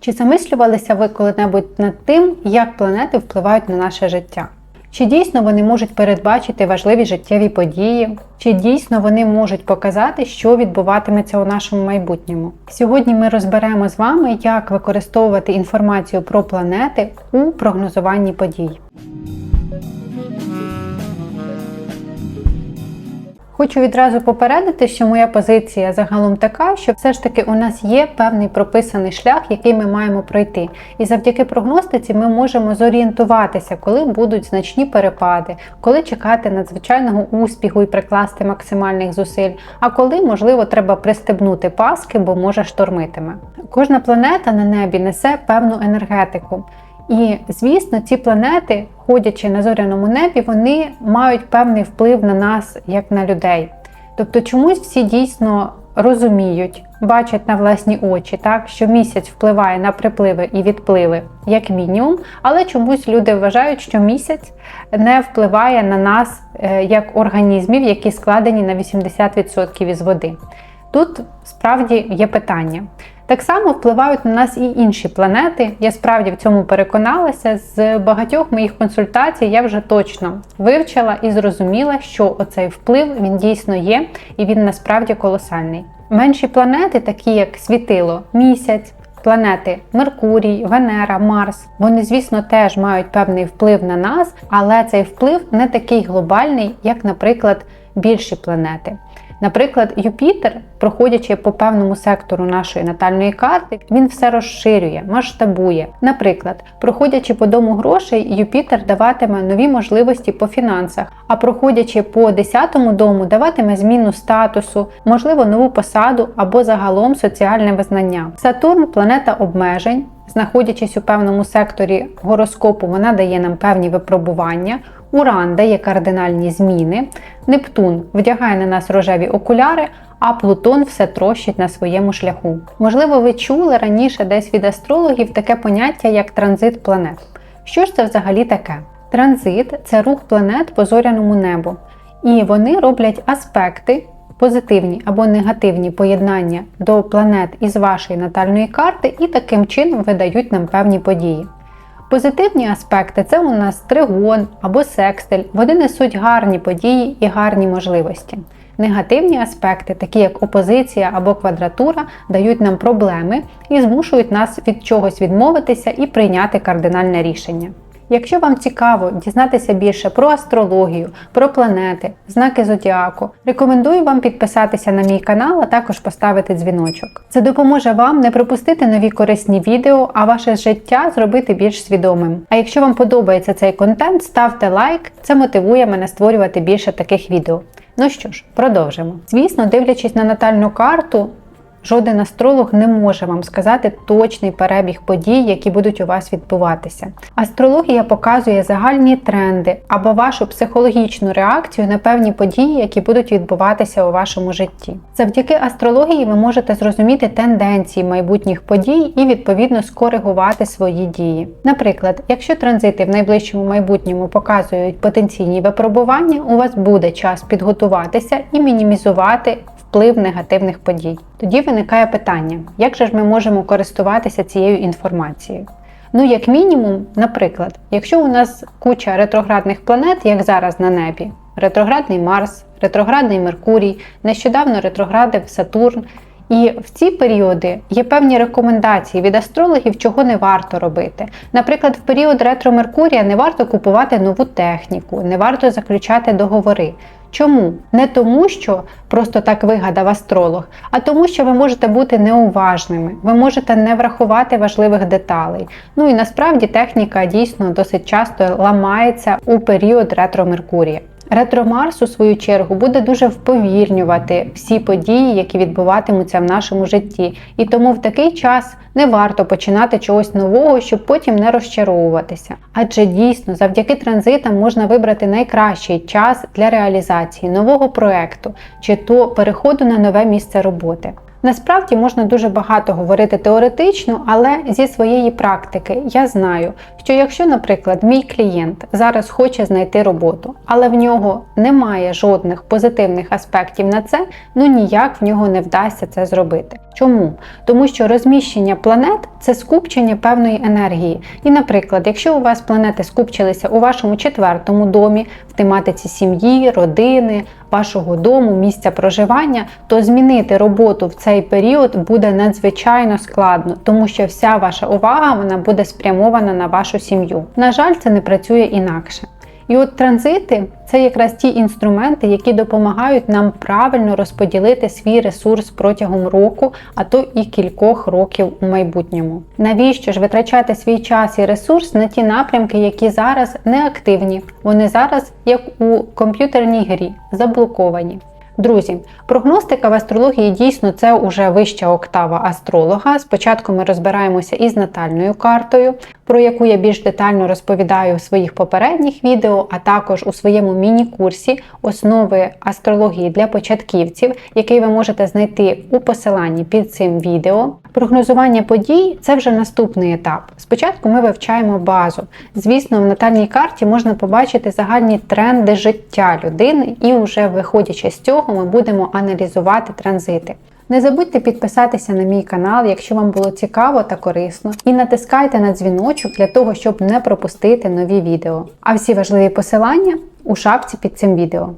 Чи замислювалися ви коли-небудь над тим, як планети впливають на наше життя? Чи дійсно вони можуть передбачити важливі життєві події? Чи дійсно вони можуть показати, що відбуватиметься у нашому майбутньому? Сьогодні ми розберемо з вами, як використовувати інформацію про планети у прогнозуванні подій. Хочу відразу попередити, що моя позиція загалом така, що все ж таки у нас є певний прописаний шлях, який ми маємо пройти. І завдяки прогностиці ми можемо зорієнтуватися, коли будуть значні перепади, коли чекати надзвичайного успіху і прикласти максимальних зусиль, а коли, можливо, треба пристебнути паски, бо може штормитиме. Кожна планета на небі несе певну енергетику. І, звісно, ці планети, ходячи на зоряному небі, вони мають певний вплив на нас, як на людей. Тобто, чомусь всі дійсно розуміють, бачать на власні очі, так, що місяць впливає на припливи і відпливи, як мінімум, але чомусь люди вважають, що місяць не впливає на нас е, як організмів, які складені на 80% із води. Тут справді є питання. Так само впливають на нас і інші планети. Я справді в цьому переконалася. З багатьох моїх консультацій я вже точно вивчила і зрозуміла, що оцей вплив він дійсно є і він насправді колосальний. Менші планети, такі як світило, місяць. Планети Меркурій, Венера, Марс, вони, звісно, теж мають певний вплив на нас, але цей вплив не такий глобальний, як, наприклад, більші планети. Наприклад, Юпітер, проходячи по певному сектору нашої натальної карти, він все розширює, масштабує. Наприклад, проходячи по дому грошей, Юпітер даватиме нові можливості по фінансах, а проходячи по 10-му дому, даватиме зміну статусу, можливо, нову посаду або загалом соціальне визнання. Сатурн планета обмежень. Знаходячись у певному секторі гороскопу, вона дає нам певні випробування. Уран дає кардинальні зміни, Нептун вдягає на нас рожеві окуляри, а Плутон все трощить на своєму шляху. Можливо, ви чули раніше десь від астрологів таке поняття, як транзит планет. Що ж це взагалі таке? Транзит це рух планет по зоряному небу, і вони роблять аспекти. Позитивні або негативні поєднання до планет із вашої натальної карти і таким чином видають нам певні події. Позитивні аспекти це у нас тригон або секстиль. Вони несуть гарні події і гарні можливості. Негативні аспекти, такі як опозиція або квадратура, дають нам проблеми і змушують нас від чогось відмовитися і прийняти кардинальне рішення. Якщо вам цікаво дізнатися більше про астрологію, про планети, знаки зодіаку, рекомендую вам підписатися на мій канал, а також поставити дзвіночок. Це допоможе вам не пропустити нові корисні відео, а ваше життя зробити більш свідомим. А якщо вам подобається цей контент, ставте лайк, це мотивує мене створювати більше таких відео. Ну що ж, продовжимо. Звісно, дивлячись на натальну карту, Жоден астролог не може вам сказати точний перебіг подій, які будуть у вас відбуватися. Астрологія показує загальні тренди або вашу психологічну реакцію на певні події, які будуть відбуватися у вашому житті. Завдяки астрології ви можете зрозуміти тенденції майбутніх подій і відповідно скоригувати свої дії. Наприклад, якщо транзити в найближчому майбутньому показують потенційні випробування, у вас буде час підготуватися і мінімізувати вплив негативних подій. Тоді виникає питання, як же ж ми можемо користуватися цією інформацією? Ну, як мінімум, наприклад, якщо у нас куча ретроградних планет, як зараз на небі, ретроградний Марс, ретроградний Меркурій, нещодавно ретроградив Сатурн. І в ці періоди є певні рекомендації від астрологів, чого не варто робити. Наприклад, в період ретро Меркурія не варто купувати нову техніку, не варто заключати договори. Чому? Не тому, що просто так вигадав астролог, а тому, що ви можете бути неуважними, ви можете не врахувати важливих деталей. Ну і насправді техніка дійсно досить часто ламається у період ретро Меркурія. Ретро Марс, у свою чергу, буде дуже вповільнювати всі події, які відбуватимуться в нашому житті. І тому в такий час не варто починати чогось нового, щоб потім не розчаровуватися. Адже дійсно, завдяки транзитам можна вибрати найкращий час для реалізації нового проекту чи то переходу на нове місце роботи. Насправді можна дуже багато говорити теоретично, але зі своєї практики я знаю, що якщо, наприклад, мій клієнт зараз хоче знайти роботу, але в нього немає жодних позитивних аспектів на це, ну ніяк в нього не вдасться це зробити. Чому? Тому що розміщення планет це скупчення певної енергії. І, наприклад, якщо у вас планети скупчилися у вашому четвертому домі, тематиці сім'ї, родини, вашого дому, місця проживання, то змінити роботу в цей період буде надзвичайно складно, тому що вся ваша увага вона буде спрямована на вашу сім'ю. На жаль, це не працює інакше. І от транзити це якраз ті інструменти, які допомагають нам правильно розподілити свій ресурс протягом року, а то і кількох років у майбутньому. Навіщо ж витрачати свій час і ресурс на ті напрямки, які зараз не активні? Вони зараз, як у комп'ютерній грі, заблоковані. Друзі, прогностика в астрології дійсно це уже вища октава астролога. Спочатку ми розбираємося із натальною картою, про яку я більш детально розповідаю в своїх попередніх відео, а також у своєму міні-курсі основи астрології для початківців, який ви можете знайти у посиланні під цим відео. Прогнозування подій це вже наступний етап. Спочатку ми вивчаємо базу. Звісно, в натальній карті можна побачити загальні тренди життя людини, і вже виходячи з цього, ми будемо аналізувати транзити. Не забудьте підписатися на мій канал, якщо вам було цікаво та корисно, і натискайте на дзвіночок для того, щоб не пропустити нові відео. А всі важливі посилання у шапці під цим відео.